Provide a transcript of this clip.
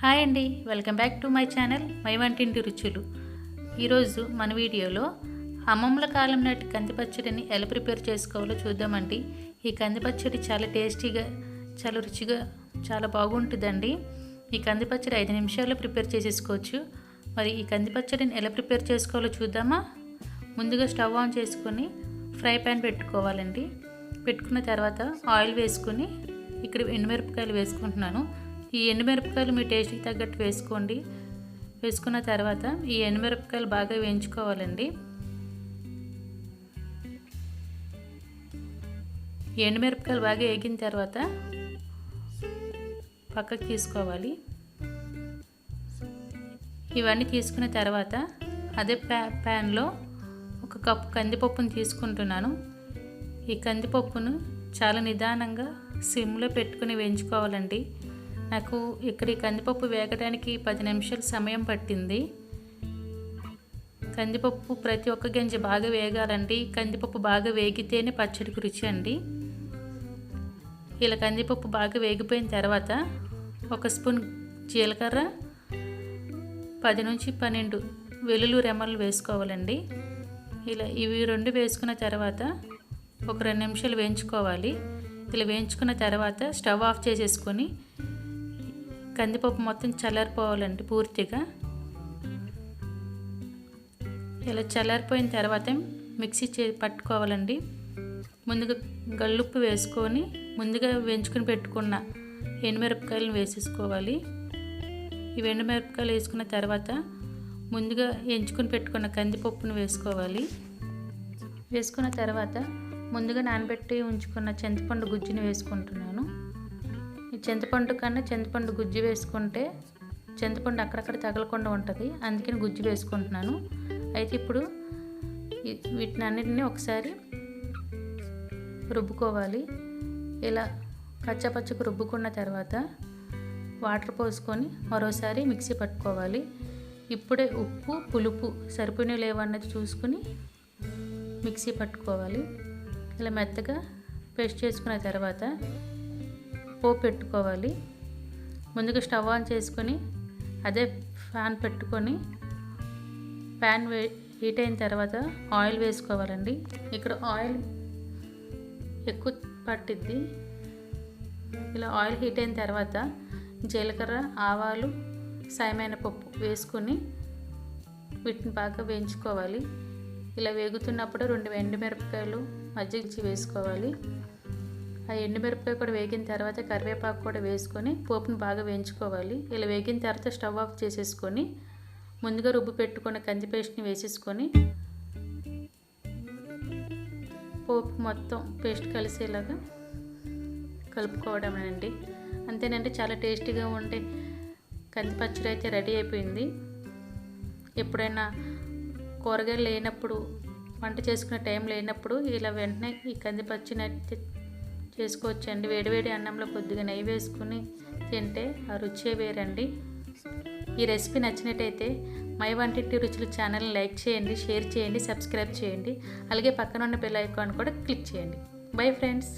Hi అండి welcome back to my channel my వంటింటి రుచులు. ఈరోజు మన వీడియోలో అమ్మమ్మల కాలం నాటి కంది పచ్చడిని ఎలా ప్రిపేర్ చేసుకోవాలో చూద్దామండి. ఈ కంది పచ్చడి చాలా టేస్టీగా చాలా రుచిగా చాలా బాగుంటుందండి. ఈ కంది పచ్చడి ఐదు నిమిషాల్లో ప్రిపేర్ చేసేసుకోవచ్చు. మరి ఈ కంది పచ్చడిని ఎలా ప్రిపేర్ చేసుకోవాలో చూద్దామా? ముందుగా స్టవ్ ఆన్ చేసుకొని ఫ్రై ప్యాన్ పెట్టుకోవాలండి. పెట్టుకున్న తర్వాత ఆయిల్ వేసుకుని ఇక్కడ ఎండుమిరపకాయలు వేసుకుంటున్నాను. ఈ ఎండుమిరపకాయలు మీ టేస్ట్కి తగ్గట్టు వేసుకోండి. వేసుకున్న తర్వాత ఈ ఎండుమిరపకాయలు బాగా వేయించుకోవాలండి. ఎండుమిరపకాయలు బాగా వేగిన తర్వాత పక్కకు తీసుకోవాలి. ఇవన్నీ తీసుకున్న తర్వాత అదే ప్యా ప్యాన్లో ఒక కప్పు కందిపప్పును తీసుకుంటున్నాను. ఈ కందిపప్పును చాలా నిదానంగా సిమ్లో పెట్టుకుని వేయించుకోవాలండి. నాకు ఇక్కడ కందిపప్పు వేగడానికి పది నిమిషాలు సమయం పట్టింది. కందిపప్పు ప్రతి ఒక్క గింజ బాగా వేగాలండి. కందిపప్పు బాగా వేగితేనే పచ్చడికి రుచి అండి. ఇలా కందిపప్పు బాగా వేగిపోయిన తర్వాత ఒక స్పూన్ జీలకర్ర పది నుంచి పన్నెండు వెల్లుల్లి రెమ్మలు వేసుకోవాలండి. ఇలా ఇవి రెండు వేసుకున్న తర్వాత ఒక రెండు నిమిషాలు వేయించుకోవాలి. ఇలా వేయించుకున్న తర్వాత స్టవ్ ఆఫ్ చేసేసుకొని కందిపప్పు మొత్తం చల్లారిపోవాలండి పూర్తిగా. ఇలా చల్లారిపోయిన తర్వాత మిక్సీ చే పట్టుకోవాలండి. ముందుగా గల్లుప్పు వేసుకొని ముందుగా వేయించుకుని పెట్టుకున్న ఎండుమిరపకాయలను వేసేసుకోవాలి. ఈ ఎండుమిరపకాయలు వేసుకున్న తర్వాత ముందుగా ఎంచుకుని పెట్టుకున్న కందిపప్పును వేసుకోవాలి. వేసుకున్న తర్వాత ముందుగా నానబెట్టి ఉంచుకున్న చింతపండు గుజ్జుని వేసుకుంటున్నాను. ఈ చింతపండు కన్నా చింతపండు గుజ్జు వేసుకుంటే చింతపండు అక్కడక్కడ తగలకుండా ఉంటుంది. అందుకని గుజ్జు వేసుకుంటున్నాను. అయితే ఇప్పుడు వీటిని అన్నిటిని ఒకసారి రుబ్బుకోవాలి. ఇలా కచ్చపచ్చకు రుబ్బుకున్న తర్వాత వాటర్ పోసుకొని మరోసారి మిక్సీ పట్టుకోవాలి. ఇప్పుడే ఉప్పు పులుపు సరిపోయిన లేవన్నది చూసుకుని మిక్సీ పట్టుకోవాలి. ఇలా మెత్తగా పేస్ట్ చేసుకున్న తర్వాత పోపు పెట్టుకోవాలి. ముందుగా స్టవ్ ఆన్ చేసుకొని అదే ఫ్యాన్ పెట్టుకొని ప్యాన్ వే హీట్ అయిన తర్వాత ఆయిల్ వేసుకోవాలండి. ఇక్కడ ఆయిల్ ఎక్కువ పట్టిద్ది. ఇలా ఆయిల్ హీట్ అయిన తర్వాత జీలకర్ర ఆవాలు సాయమైన పప్పు వేసుకొని వీటిని బాగా వేయించుకోవాలి. ఇలా వేగుతున్నప్పుడు రెండు ఎండుమిరపకాయలు మజ్జిగించి వేసుకోవాలి. ఆ ఎండుమిరపకాయ కూడా వేగిన తర్వాత కరివేపాకు కూడా వేసుకొని పోపును బాగా వేయించుకోవాలి. ఇలా వేగిన తర్వాత స్టవ్ ఆఫ్ చేసేసుకొని ముందుగా రుబ్బు పెట్టుకున్న కంది పేస్ట్ని వేసేసుకొని పోపు మొత్తం పేస్ట్ కలిసేలాగా కలుపుకోవడం అండి అంతేనండి చాలా టేస్టీగా ఉండే కంది పచ్చడి అయితే రెడీ అయిపోయింది. ఎప్పుడైనా కూరగాయలు లేనప్పుడు వంట చేసుకునే టైం లేనప్పుడు ఇలా వెంటనే ఈ కందిపచ్చిని అయితే చేసుకోవచ్చండి వేడివేడి అన్నంలో కొద్దిగా నెయ్యి వేసుకుని తింటే ఆ రుచే వేరండి. ఈ రెసిపీ నచ్చినట్టయితే మై వంటింటి రుచులు ఛానల్ని లైక్ చేయండి షేర్ చేయండి సబ్స్క్రైబ్ చేయండి. అలాగే పక్కన ఉన్న బెల్ ఐకాన్ కూడా క్లిక్ చేయండి. Bye friends.